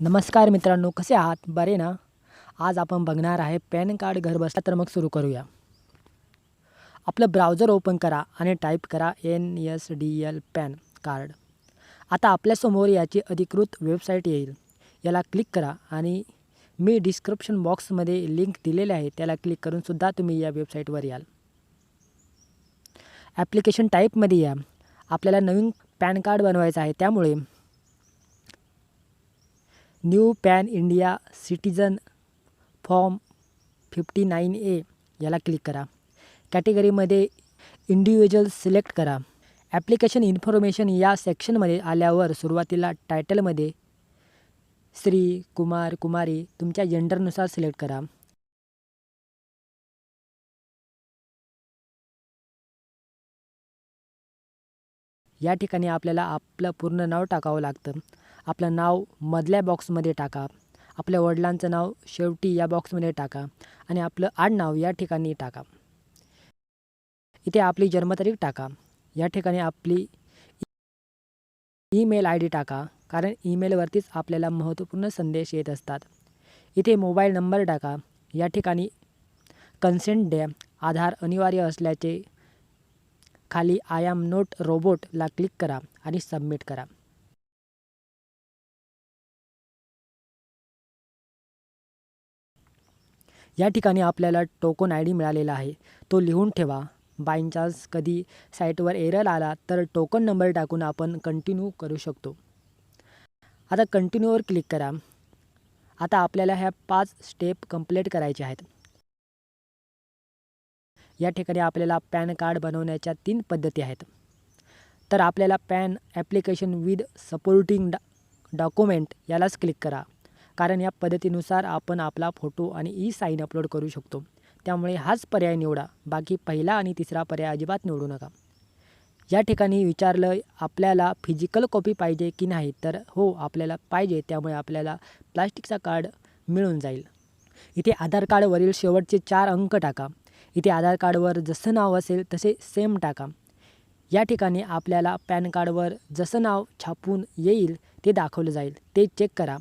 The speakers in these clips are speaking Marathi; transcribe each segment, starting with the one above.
नमस्कार मित्रांनो कसे आहात? बरे ना? आज आपण बघणार आहे पॅन कार्ड घर बसल्या तर मग सुरू करूया. आपलं ब्राउझर ओपन करा आणि टाईप करा N S D L PAN card. आता आपल्यासमोर याची अधिकृत वेबसाईट येईल. याला क्लिक करा आणि मी डिस्क्रिप्शन बॉक्समध्ये लिंक दिलेले आहे त्याला क्लिक करून सुद्धा तुम्ही या वेबसाईटवर याल. ॲप्लिकेशन टाईपमध्ये या. आपल्याला नवीन पॅन कार्ड बनवायचं आहे त्यामुळे new PAN India citizen form fifty nine A याला क्लिक करा. कॅटेगरीमध्ये इंडिव्हिज्युअल सिलेक्ट करा. ॲप्लिकेशन इन्फॉर्मेशन या सेक्शनमध्ये आल्यावर सुरुवातीला टायटलमध्ये श्री कुमार कुमारी तुमच्या जेंडरनुसार सिलेक्ट करा. या ठिकाणी आपल्याला आपलं पूर्ण नाव टाकावं लागतं. आपलं नाव मधल्या बॉक्समध्ये टाका. आपल्या वडिलांचं नाव शेवटी या बॉक्समध्ये टाका. आणि आपलं आडनाव या ठिकाणी टाका. इथे आपली जन्मतारीख टाका. या ठिकाणी आपली ईमेल आय डी टाका. कारण ईमेलवरतीच आपल्याला महत्त्वपूर्ण संदेश येत असतात. इथे मोबाईल नंबर टाका. या ठिकाणी कन्सेंट द्या. आधार अनिवार्य असल्याचे खाली आय एम नोट रोबोटला क्लिक करा आणि सबमिट करा. या ठिकाणी आपल्याला टोकन आय डी मिळालेला आहे. तो लिहून ठेवा. बायचान्स कधी साईटवर एरर आला तर टोकन नंबर टाकून आपण कंटिन्यू करू शकतो. आता कंटिन्यूवर क्लिक करा. आता आपल्याला ह्या पाच स्टेप कंप्लीट करायचे आहेत. या ठिकाणी आपल्याला पॅन कार्ड बनवण्याच्या तीन पद्धती आहेत. तर आपल्याला पॅन ॲप्लिकेशन विथ सपोर्टिंग डा डॉक्युमेंट यालाच क्लिक करा. कारण या पद्धतीनुसार आपण आपला फोटो आणि ई साईन अपलोड करू शकतो. त्यामुळे हाच पर्याय निवडा. बाकी पहिला आणि तिसरा पर्याय अजिबात निवडू नका. या ठिकाणी विचारलं आपल्याला फिजिकल कॉपी पाहिजे की नाही? तर हो आपल्याला पाहिजे. त्यामुळे आपल्याला प्लास्टिकचा कार्ड मिळून जाईल. इथे आधार कार्डवरील शेवटचे चार अंक टाका. इथे आधार कार्डवर जसं नाव असेल तसे सेम टाका. या ठिकाणी आपल्याला पॅन कार्डवर जसं नाव छापून येईल ते दाखवलं जाईल. ते चेक करा.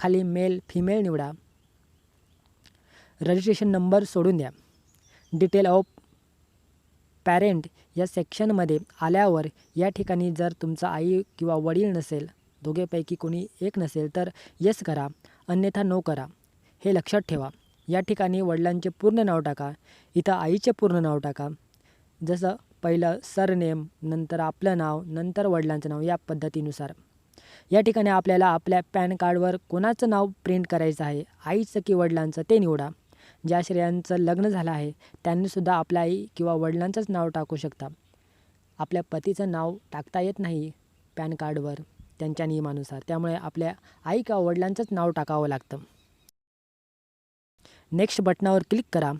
खाली मेल फिमेल निवडा. रजिस्ट्रेशन नंबर सोडून द्या. डिटेल ऑफ पॅरेंट या सेक्शनमध्ये आल्यावर या ठिकाणी जर तुमचा आई किंवा वडील नसेल दोघेपैकी कोणी एक नसेल तर येस करा. अन्यथा नो करा. हे लक्षात ठेवा. या ठिकाणी वडिलांचे पूर्ण नाव टाका. इथं आईचे पूर्ण नाव टाका. जसं पहिलं सरनेम नंतर आपलं नाव नंतर वडिलांचं नाव या पद्धतीनुसार. या ठिकाणी आपल्याला आपल्या पॅन कार्डवर कोणाचं नाव प्रिंट करायचं आहे आईचं की वडिलांचं ते निवडा. ज्या श्रेयांचं लग्न झालं आहे त्यांनीसुद्धा आपल्या आई किंवा वडिलांचंच नाव टाकू शकता. आपल्या पतीचं नाव टाकता येत नाही पॅन कार्डवर त्यांच्या नियमानुसार. त्यामुळे आपल्या आई किंवा वडिलांचंच नाव टाकावं लागतं. नेक्स्ट बटनावर क्लिक करा.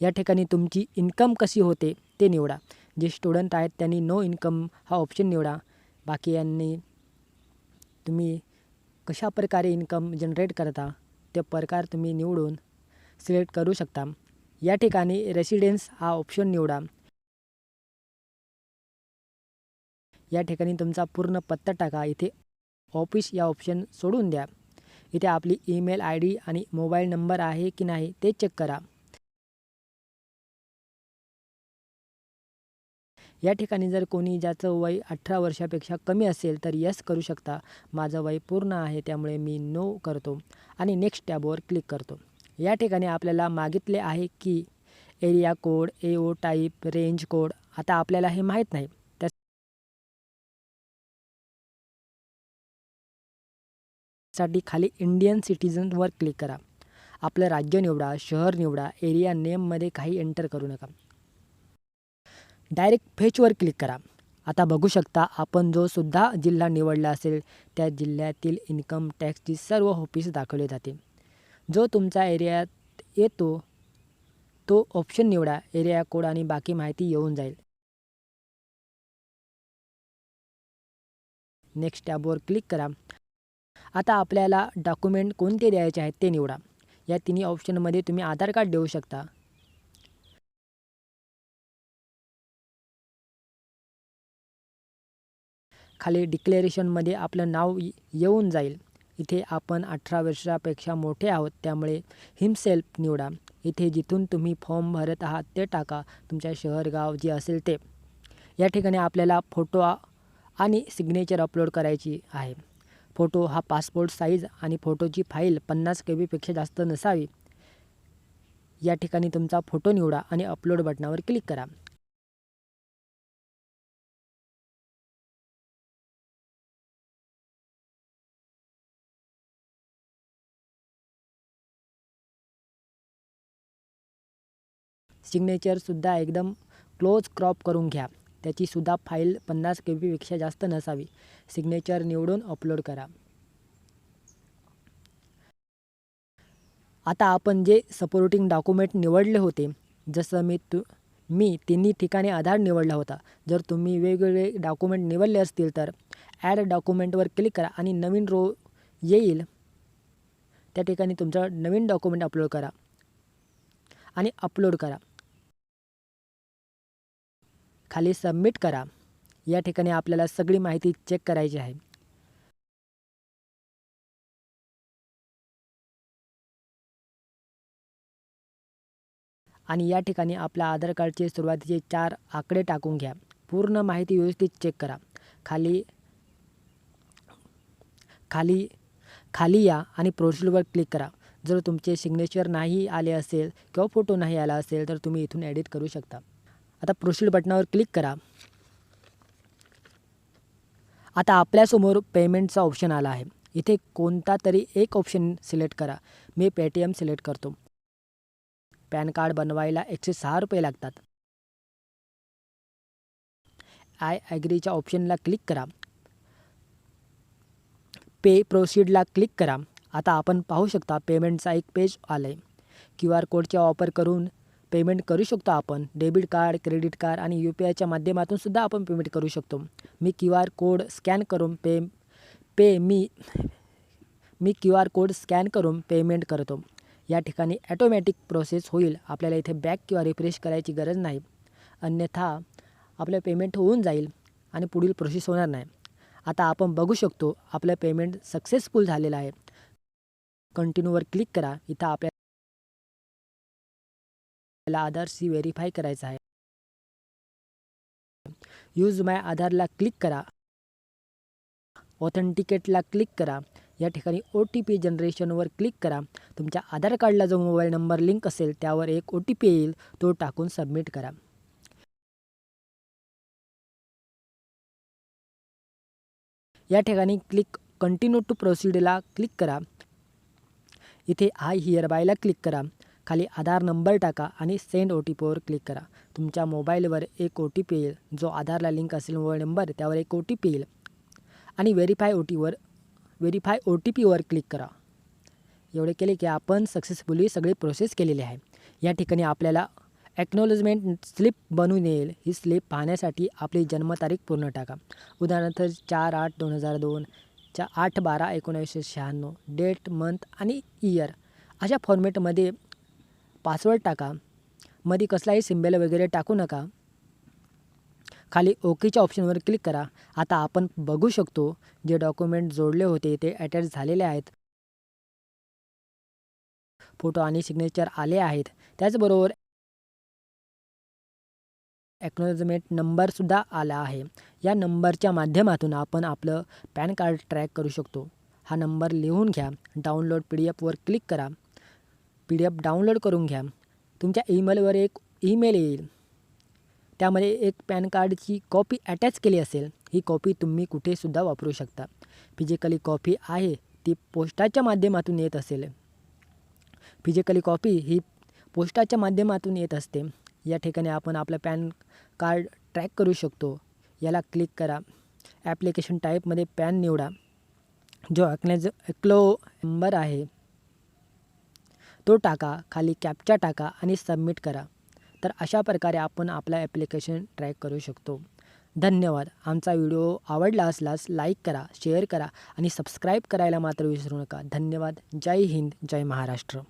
या ठिकाणी तुमची इन्कम कशी होते ते निवडा. जे स्टुडंट आहेत त्यांनी नो इन्कम हा ऑप्शन निवडा. बाकी यांनी तुम्ही कशा प्रकारे इन्कम जनरेट करता ते प्रकार तुम्ही निवडून सिलेक्ट करू शकता. या ठिकाणी रेसिडेन्स हा ऑप्शन निवडा. या ठिकाणी तुमचा पूर्ण पत्ता टाका. इथे ऑफिस या ऑप्शन सोडून द्या. इथे आपली ईमेल आय डी आणि मोबाईल नंबर आहे की नाही ते चेक करा. या ठिकाणी जर कोणी ज्याचं वय अठरा वर्षापेक्षा कमी असेल तर यस करू शकता. माझं वय पूर्ण आहे त्यामुळे मी नो करतो. आणि नेक्स्ट टॅबवर क्लिक करतो. या ठिकाणी आपल्याला मागितले आहे की area code A O type range code आता आपल्याला हे माहीत नाही. साठी खाली इंडियन सिटीजनवर क्लिक करा. आपलं राज्य निवडा शहर निवडा एरिया नेममध्ये काही एंटर करू नका. डायरेक्ट फेचवर क्लिक करा. आता बघू शकता आपण जो सुद्धा जिल्हा निवडला असेल त्या जिल्ह्यातील इन्कम टॅक्सची सर्व ऑफिस दाखवले जाते. जो तुमचा एरियात येतो तो ऑप्शन निवडा. एरिया कोड आणि बाकी माहिती येऊन जाईल. नेक्स्ट टॅबवर क्लिक करा. आता आपल्याला डॉक्युमेंट कोणते द्यायचे आहेत ते निवडा. या तिन्ही ऑप्शनमध्ये तुम्ही आधार कार्ड देऊ शकता. खाली डिक्लेरेशनमध्ये आपलं नाव येऊन जाईल. इथे आपण अठरा वर्षापेक्षा मोठे आहोत त्यामुळे हिमसेल्फ निवडा. इथे जिथून तुम्ही फॉर्म भरत आहात ते टाका. तुमच्या शहर गाव जे असेल ते. या ठिकाणी आपल्याला फोटो आणि सिग्नेचर अपलोड करायची आहे. फोटो हा पासपोर्ट साईज आणि फोटोची फाईल पन्नास के बीपेक्षा जास्त नसावी. या ठिकाणी तुमचा फोटो निवडा आणि अपलोड बटनावर क्लिक करा. सिग्नेचरसुद्धा एकदम क्लोज क्रॉप करून घ्या. त्याचीसुद्धा फाईल पन्नास के बीपेक्षा जास्त नसावी. सिग्नेचर निवडून अपलोड करा. आता आपण जे सपोर्टिंग डॉक्युमेंट निवडले होते जसं मी तु मी तिन्ही ठिकाणी आधार निवडला होता. जर तुम्ही वेगवेगळे डॉक्युमेंट निवडले असतील तर ॲड डॉक्युमेंटवर क्लिक करा आणि नवीन रो येईल. त्या ठिकाणी तुमचं नवीन डॉक्युमेंट अपलोड करा. आणि अपलोड करा. खाली सबमिट करा. या ठिकाणी आपल्याला सगळी माहिती चेक करायची आहे. आणि या ठिकाणी आपल्या आधार कार्डचे सुरुवातीचे चार आकडे टाकून घ्या. पूर्ण माहिती व्यवस्थित चेक करा. खाली खाली खाली या आणि प्रोसीडवर क्लिक करा. जर तुमचे सिग्नेचर नाही आले असेल किंवा फोटो नाही आला असेल तर तुम्ही इथून एडिट करू शकता. आता प्रोसीड बटनावर क्लिक करा. आता आपल्यासमोर पेमेंटचा ऑप्शन आला आहे. इथे कोणता तरी एक ऑप्शन सिलेक्ट करा. मी पेटीएम सिलेक्ट करतो. पॅन कार्ड बनवायला एकशे सहा रुपये लागतात. आय ॲग्रीच्या ऑप्शनला क्लिक करा. पे प्रोसीडला क्लिक करा. आता आपण पाहू शकता पेमेंटचा एक पेज आलं आहे क्यू आर कोडचा वापर करून पेमेंट करू शकतो आपण. डेबिट कार्ड क्रेडिट कार्ड आणि यू पी आयच्या माध्यमातून सुद्धा आपण पेमेंट करू शकतो. मी क्यू आर कोड स्कॅन करून पे पे मी मी क्यू आर कोड स्कॅन करून पेमेंट करतो. या ठिकाणी ॲटोमॅटिक प्रोसेस होईल. आपल्याला इथे बॅक किंवा रिफ्रेश करायची गरज नाही. अन्यथा आपलं पेमेंट होऊन जाईल आणि पुढील प्रोसेस होणार नाही. आता आपण बघू शकतो आपलं पेमेंट सक्सेसफुल झालेलं आहे. कंटिन्यूवर क्लिक करा. इथं आपल्या आपल्याला आधारशी व्हेरीफाय करायचा आहे. यूज माय आधारला क्लिक करा. ऑथेंटिकेटला क्लिक करा. या ठिकाणी ओ टी पी जनरेशनवर क्लिक करा. तुमच्या आधार कार्डला जो मोबाईल नंबर लिंक असेल त्यावर एक ओ टी पी येईल तो टाकून सबमिट करा. या ठिकाणी क्लिक कंटिन्यू टू प्रोसिडला क्लिक करा. इथे आय हिअर बायला क्लिक करा. खाली आधार नंबर टाका आणि सेंड ओ टी पीवर क्लिक करा. तुमच्या मोबाईलवर एक ओ टी पी येईल. जो आधारला लिंक असेल मोबाईल नंबर त्यावर एक ओ टी पी येईल. आणि व्हेरीफाय ओ टीवर व्हेरीफाय ओ टी पीवर क्लिक करा. एवढे केले की आपण सक्सेसफुली सगळी प्रोसेस केलेली आहे. या ठिकाणी आपल्याला ॲक्नॉलेजमेंट स्लिप बनून येईल. ही स्लिप पाहण्यासाठी आपली जन्मतारीख पूर्ण टाका. उदाहरणार्थ चार आठ दोन हजार दोन चा आठ बारा एकोणावीसशे शहाण्णव डेट मंथ आणि इयर अशा फॉर्मेटमध्ये पासवर्ड टाका. मध्ये कसलाही सिम्बेल वगैरे टाकू नका. खाली ओकेच्या ऑप्शनवर क्लिक करा. आता आपण बघू शकतो जे डॉक्युमेंट जोडले होते ते अटॅच झालेले आहेत. फोटो आणि सिग्नेचर आले आहेत. त्याचबरोबर ॲक्नॉलेजमेंट नंबरसुद्धा आला आहे. या नंबरच्या माध्यमातून आपण आपलं पॅन कार्ड ट्रॅक करू शकतो. हा नंबर लिहून घ्या. डाउनलोड पी डी एफवर क्लिक करा. पी डी एफ डाउनलोड करून घ्या. तुमच्या ईमेलवर एक ईमेल येईल. त्यामध्ये एक पॅन कार्डची कॉपी अटॅच केली असेल. ही कॉपी तुम्ही कुठेसुद्धा वापरू शकता. फिजिकली कॉपी आहे ती पोस्टाच्या माध्यमातून येत असेल. फिजिकली कॉपी ही पोस्टाच्या माध्यमातून येत असते. या ठिकाणी आपण आपलं पॅन कार्ड ट्रॅक करू शकतो. याला क्लिक करा. ॲप्लिकेशन टाईपमध्ये पॅन निवडा. जो अक्नेज एक्लो नंबर आहे. तो टाका खाली कॅपचा टाका आणि सबमिट करा. तर अशा प्रकारे आपण आपलं ॲप्लिकेशन ट्रॅक करू शकतो. धन्यवाद. आमचा व्हिडिओ आवडला असल्यास लाईक करा शेअर करा आणि सबस्क्राईब करायला मात्र विसरू नका. धन्यवाद. जय हिंद जय महाराष्ट्र.